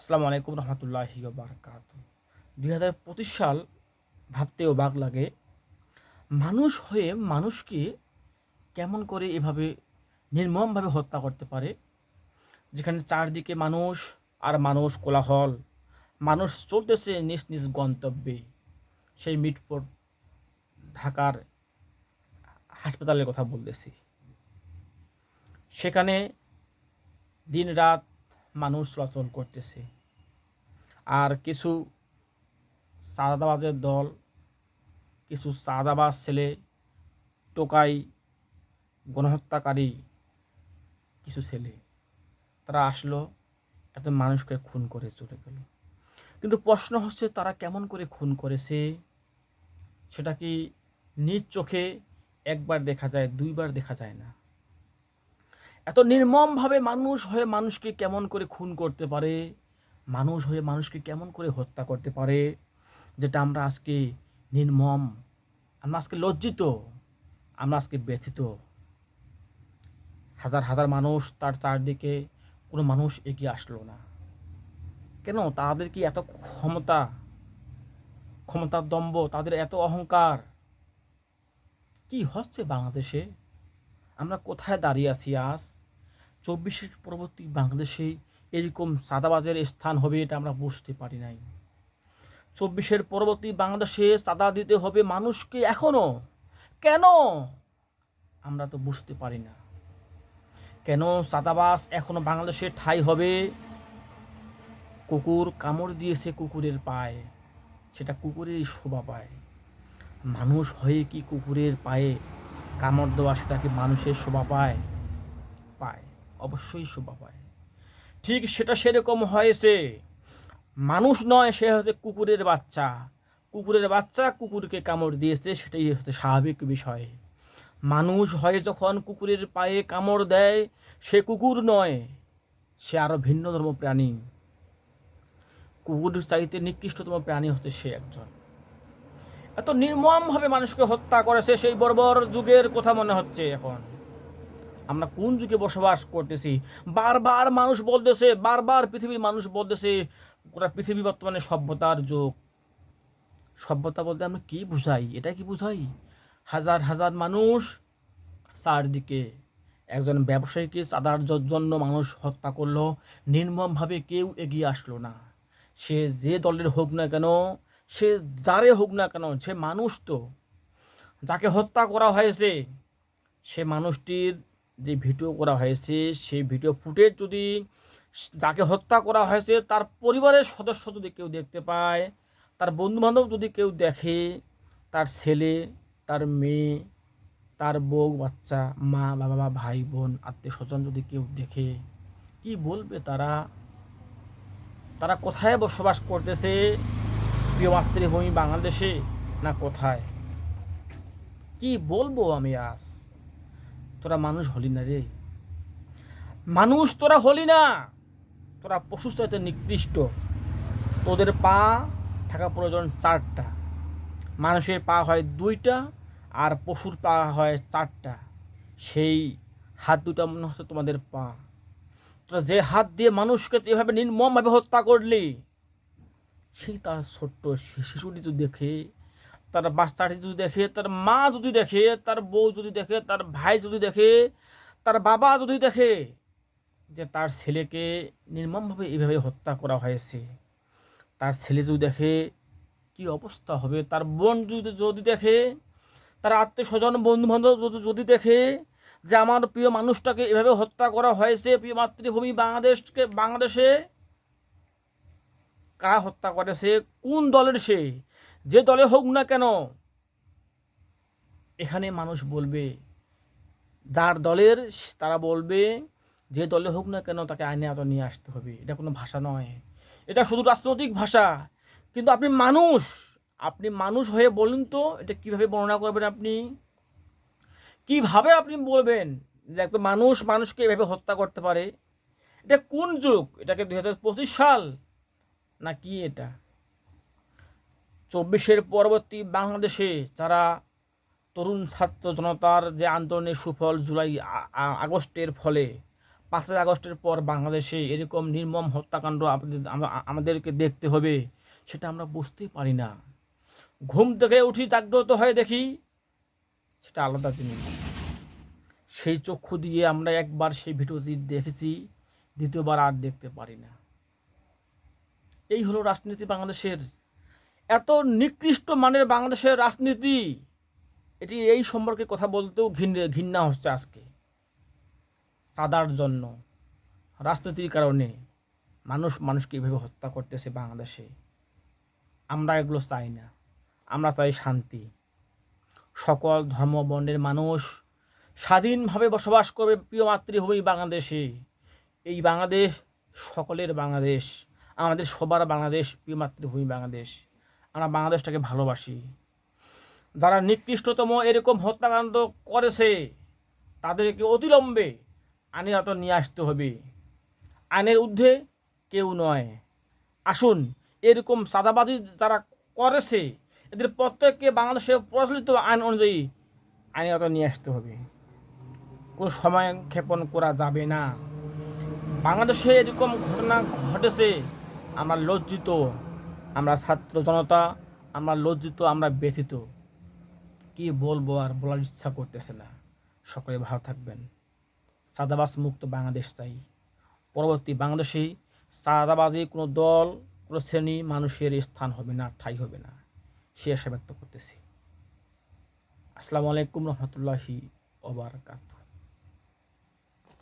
আসসালামু আলাইকুম রহমতুল্লাহি বারকাত। দুই হাজার পঁচিশ সাল ভাবতে অবাক লাগে, মানুষ হয়ে মানুষকে কেমন করে এভাবে নির্মমভাবে হত্যা করতে পারে? যেখানে চারদিকে মানুষ আর মানুষ কোলাহল, মানুষ চলতেছে নিজ নিজ গন্তব্যে। সেই মিটফোর্ট ঢাকার হাসপাতালের কথা বলতেছি। সেখানে দিন রাত মানুষ চলাচল করতেছে। আর কিছু চাঁদাবাজের দল, কিছু চাঁদাবাজ ছেলে টোকাই গণহত্যাকারী কিছু ছেলে, তারা আসলো এত মানুষকে খুন করে চলে গেল। কিন্তু প্রশ্ন হচ্ছে, তারা কেমন করে খুন করেছে? সেটা কি নিজ চোখে একবার দেখা যায়, দুইবার দেখা যায় না? এত নির্মমভাবে মানুষ হয়ে মানুষকে কেমন করে খুন করতে পারে? মানুষ হয়ে মানুষকে কেমন করে হত্যা করতে পারে? যেটা আমরা আজকে নির্মম, আমরা আজকে লজ্জিত, আমরা আজকে ব্যথিত। হাজার হাজার মানুষ তার চারদিকে, কোনো মানুষ এগিয়ে আসলো না। কেন? তাদের কি এত ক্ষমতা? ক্ষমতার দম্ভ, তাদের এত অহংকার? কি হচ্ছে বাংলাদেশে? আমরা কোথায় দাঁড়িয়ে আছি আজ? চব্বিশের পরবর্তী বাংলাদেশে এরকম চাঁদাবাজের স্থান হবে এটা আমরা বুঝতে পারি নাই। চব্বিশের পরবর্তী বাংলাদেশে চাঁদা দিতে হবে মানুষকে এখনও। কেন? আমরা তো বুঝতে পারি না। কেন চাঁদাবাজ এখনও বাংলাদেশে ঠাই হবে? কুকুর কামড় দিয়েছে কুকুরের পায়ে। সেটা কুকুরেরই শোভা পায়। মানুষ হয়ে কি কুকুরের পায়ে কামড় দেওয়া সেটাকে মানুষের শোভা পায় পায়, অবশ্যই শোভা পায়। ঠিক সেটা সেরকম হয়েছে, মানুষ নয়, সে হচ্ছে কুকুরের বাচ্চা। কুকুরের বাচ্চা কুকুরকে কামড় দিয়েছে, সেটাই হচ্ছে স্বাভাবিক বিষয়। মানুষ হয় যখন কুকুরের পায়ে কামড় দেয়, সে কুকুর নয়, সে আরও ভিন্ন ধর্ম প্রাণী। কুকুর চাইতে নিকৃষ্টতম প্রাণী হচ্ছে সে একজন। এত নির্মমভাবে মানুষকে হত্যা করেছে সেই বর্বর যুগের কথা মনে হচ্ছে এখন। আমরা কোন যুগে বসবাস করতেছি? বারবার মানুষ বলতেছে, বারবার পৃথিবীর মানুষ বলতেছে, গোটা পৃথিবী বর্তমানে সভ্যতার যুগ। সভ্যতা বলতে আমরা কি বুঝাই? এটা কি বুঝাই? হাজার হাজার মানুষ চারদিকে একজন ব্যবসায়ীকে চাঁদার জন্য মানুষ হত্যা করল, নির্মমভাবে কেউ এগিয়ে আসলো না। সে যে দলের হোক না কেন সে যারে হোক না কেন, সে মানুষ তো। যাকে হত্যা করা হয়েছে, সে মানুষটির যে ভিডিও করা হয়েছে, সেই ভিডিও ফুটেজ যদি যাকে হত্যা করা হয়েছে, তার পরিবারের সদস্য যদি কেউ দেখতে পায়, তার বন্ধুবান্ধব যদি কেউ দেখে, তার ছেলে, তার মেয়ে, তার বউ, বাচ্চা, মা, বাবা ভাই, বোন, আত্মীয় স্বজন যদি কেউ দেখে, কি বলবে তারা? তারা কোথায় বসবাস করতেছে? প্রিয় মাতৃভূমি বাংলাদেশে না কোথায়? কি বলব আমি আজ? তোরা মানুষ হলি না রে। মানুষ তোরা হলি না। তোরা পশু চাইতে নিকৃষ্ট। তোদের পা থাকা প্রয়োজন চারটা। মানুষের পা হয় দুইটা আর পশুর পা হয় চারটা। সেই হাত দুটা মনে হচ্ছে তোমাদের পা। তোরা যে হাত দিয়ে মানুষকে এভাবে নির্মমভাবে হত্যা করলি সেই তার ছোট্ট শিশুটি যদি দেখে, তার বাচ্চাটি যদি দেখে, তার মা যদি দেখে, তার বউ যদি দেখে, তার ভাই যদি দেখে, তার বাবা যদি দেখে যে তার ছেলেকে নির্মমভাবে এইভাবে হত্যা করা হয়েছে। তার ছেলে যদি দেখে, কি অবস্থা হবে? তার বোন যদি যদি দেখে, তার আত্মীয় স্বজন বন্ধু বান্ধব যদি যদি দেখে যে আমার প্রিয় মানুষটাকে এভাবে হত্যা করা হয়েছে, প্রিয় মাতৃভূমি বাংলাদেশকে, বাংলাদেশে কারা হত্যা করেছে কোন দলের সে? যে দলে হোক না কেন। এখানে মানুষ বলবে, যার দলের তারা বলবে, যে দলে হোক না কেন তাকে আইনে আতো নিয়ে আসতে হবে। এটা কোনো ভাষা নয়। এটা শুধু রাজনৈতিক ভাষা। কিন্তু আপনি মানুষ আপনি মানুষ হয়ে বলুন তো, এটা কীভাবে বর্ণনা করবেন আপনি? কীভাবে আপনি বলবেন যে একটা মানুষ মানুষকে এভাবে হত্যা করতে পারে? এটা কোন যুগ? এটাকে দুই হাজার পঁচিশ সাল না কি এটা? চব্বিশের পরবর্তী বাংলাদেশে যারা তরুণ ছাত্র জনতার যে আন্দোলনের সুফল জুলাই আগস্টের ফলে, পাঁচই আগস্টের পর বাংলাদেশে এরকম নির্মম হত্যাকাণ্ড আমাদেরকে দেখতে হবে, সেটা আমরা বুঝতেই পারি না। ঘুম থেকে উঠি জাগ্রত হয়ে দেখি, সেটা আলাদা জিনিস। সেই চক্ষু দিয়ে আমরা একবার সেই ভিডিওটি দেখেছি, দ্বিতীয়বার আর দেখতে পারি না। এই হলো রাজনীতি বাংলাদেশের। এত নিকৃষ্ট মানের বাংলাদেশের রাজনীতি। এটি এই সম্পর্কে কথা বলতেও ঘৃণ- ঘৃণা হচ্ছে আজকে। চাঁদার জন্য। রাজনীতির কারণে মানুষ মানুষকে এভাবে হত্যা করতেছে বাংলাদেশে। আমরা এগুলো চাই না। আমরা চাই শান্তি। সকল ধর্ম বর্ণের মানুষ স্বাধীনভাবে বসবাস করবে প্রিয় মাতৃভূমি বাংলাদেশে। এই বাংলাদেশ সকলের বাংলাদেশ। আমাদের সবার বাংলাদেশ প্রিয় মাতৃভূমি বাংলাদেশ। আমরা বাংলাদেশটাকে ভালোবাসি। যারা নিকৃষ্টতম এরকম হত্যাকাণ্ড করেছে, তাদেরকে অতিলম্বে আইনের আওতা নিয়ে আসতে হবে। আইনের ঊর্ধ্বে কেউ নয়। আসুন, এরকম সাদাবাজি যারা করেছে, এদের প্রত্যেককে বাংলাদেশে প্রচলিত আইন অনুযায়ী আইনের আওতা নিয়ে আসতে হবে। কোনো সময় ক্ষেপণ করা যাবে না। বাংলাদেশে এরকম ঘটনা ঘটেছে আমরা লজ্জিত, আমরা ছাত্র জনতা, আমরা লজ্জিত, আমরা ব্যথিত। কি বলব আর বলার ইচ্ছা করতেছে না। সকলে ভালো থাকবেন। সাদাবাস মুক্ত বাংলাদেশ চাই। পরবর্তী বাংলাদেশে সাদাবাজি কোনো দল, কোনো শ্রেণি মানুষের স্থান হবে না, ঠাই হবে না। সে আশা ব্যক্ত করতেছি। আসসালামু আলাইকুম রহমতুল্লাহি ওবরাকাতুহ।